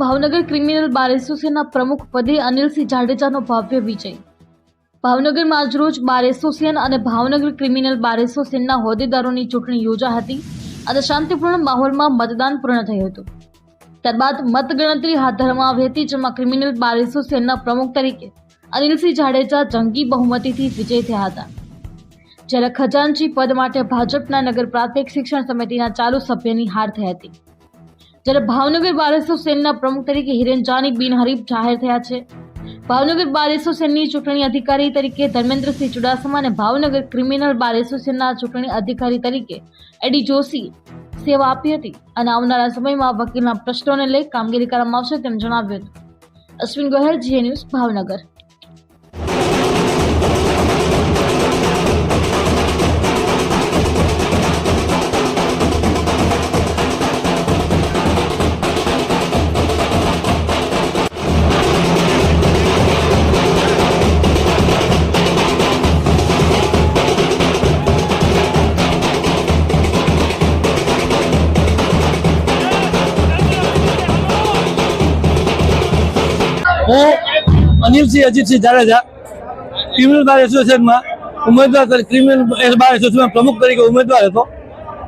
Bhavnagar criminal બાર એસોસિએશનના પ્રમુખ પદે અનિલસિંહ જાડેજાનો ભવ્ય વિજય. ભાવનગરમાં આજરોજ બાર એસોસિએશન અને ભાવનગર ક્રિમિનલ બાર એસોસિએશનના હોદ્દેદારોની ચૂંટણી યોજા હતી અને શાંતિપૂર્ણ માહોલમાં મતદાન પૂર્ણ થયું હતું. ત્યારબાદ મતગણતરી હાથ ધરવામાં આવી હતી, જેમાં ક્રિમિનલ બાર એસોસિએશનના પ્રમુખ તરીકે અનિલસિંહ જાડેજા જંગી બહુમતીથી વિજય થયા હતા. જ્યારે ખજાનચી પદ માટે ભાજપના નગર પ્રાથમિક શિક્ષણ સમિતિના ચાલુ સભ્યની હાર થઈ હતી. જ્યારે ભાવનગર બારસો સેનના પ્રમુખ તરીકે હિરેનજાની બિનહરીફ જાહેર થયા છે. ભાવનગર બાર એસોસિએશનની ચૂંટણી અધિકારી તરીકે ધર્મેન્દ્રસિંહ ચુડાસમા અને ભાવનગર ક્રિમિનલ બાર એસોસિએશનના ચૂંટણી અધિકારી તરીકે એડી જોશી સેવા આપી હતી અને આવનારા સમયમાં વકીલના પ્રશ્નોને લઈ કામગીરી કરવામાં આવશે તેમ જણાવ્યું હતું. અશ્વિન ગોહેલ જીએ ન્યૂઝ ભાવનગર. હું અનિલસિંહ અજીતસિંહ જાડેજા ક્રિમિનલ બાર એસોસિએશનમાં ઉમેદવાર ક્રિમિનલ બાર એસોસિએશનમાં પ્રમુખ તરીકે ઉમેદવાર હતો.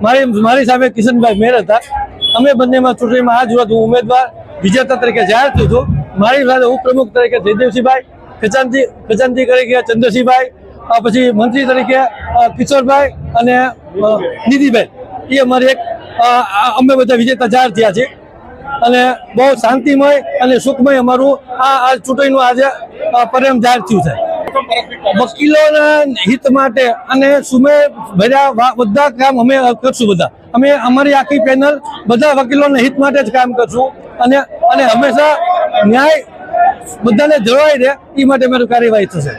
મારી મારી સામે કિશનભાઈ મેર હતા. અમે બંનેમાં ચૂંટણીમાં આ જોવા હું ઉમેદવાર વિજેતા તરીકે જાહેર થયો છું મારી સાથે હું પ્રમુખ તરીકે જયદેવસિંહભાઈ ખજાનજી ખજાનજી તરીકે ચંદ્રસિંહભાઈ પછી મંત્રી તરીકે કિશોરભાઈ અને નિધિભાઈ એ અમારી એક અમે બધા વિજેતા જાહેર થયા છે અને બહુ શાંતિમય અને સુખમય અમારું આ ચૂંટણીનું આજે પરિણામ જાહેર થયું છે. વકીલોના હિત માટે અને સુમે ભર્યા બધા કામ અમે કરશું બધા. અમે અમારી આખી પેનલ બધા વકીલોના હિત માટે જ કામ કરશું અને અને હંમેશા ન્યાય બધાને જળવાઈ રહે એ માટે અમારી કાર્યવાહી થશે.